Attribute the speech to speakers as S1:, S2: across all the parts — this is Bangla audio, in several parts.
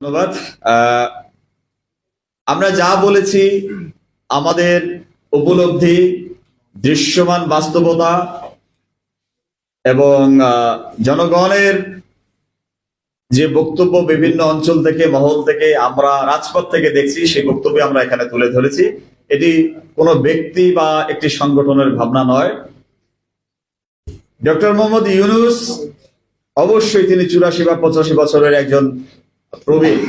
S1: ধন্যবাদ। আমরা যা বলেছি, আমাদের উপলব্ধি, দৃশ্যমান বাস্তবতা এবং জনগণের যে বক্তব্য বিভিন্ন অঞ্চল থেকে, মহল থেকে আমরা রাজপথ থেকে দেখছি, সেই বক্তব্য আমরা এখানে তুলে ধরেছি। এটি কোনো ব্যক্তি বা একটি সংগঠনের ভাবনা নয়। ডক্টর মোহাম্মদ ইউনুস অবশ্যই তিনি চুরাশি বা পঁচাশি বছরের একজন প্রবীণ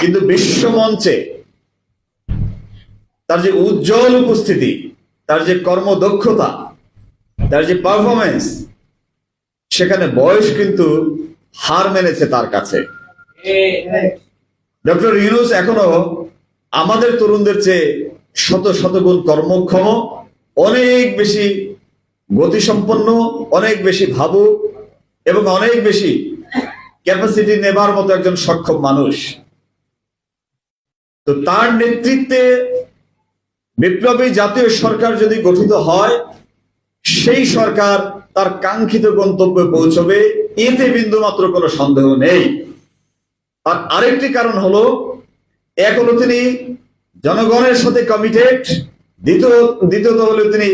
S1: কিন্তু বিশ্বমঞ্চে তার যে উজ্জ্বল উপস্থিতি, তার যে কর্মদক্ষতা, তার যে পারফরমেন্স সেখানে বয়স কিন্তু হার মেনেছে তার কাছে। ডক্টর ইউনুস এখনও আমাদের তরুণদের চেয়ে শত শতগুণ কর্মক্ষম, অনেক বেশি গতিসম্পন্ন, অনেক বেশি ভাবুক এবং অনেক বেশি ক্যাপাসিটি নেবার মতো একজন সক্ষম মানুষ। তো তার নেতৃত্বে বিপ্লবী জাতীয় সরকার যদি গঠিত হয়, সেই সরকার তার কাঙ্ক্ষিত গন্তব্যে পৌঁছবে, এতে বিন্দু মাত্র কোনো সন্দেহ নেই। আর আরেকটি কারণ হলো হলো তিনি জনগণের সাথে কমিটেড দ্বিতীয়, দ্বিতীয়ত হলো তিনি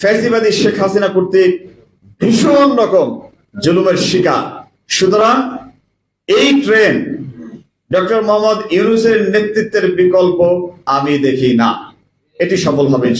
S1: ফ্যাসিবাদী শেখ হাসিনা কর্তৃক ভীষণ রকম জুলুমের শিকার। সুতরাং এই ট্রেন ডক্টর মোহাম্মদ ইউনুসের নেতৃত্বের বিকল্প আমি দেখি না। এটি সফল হবে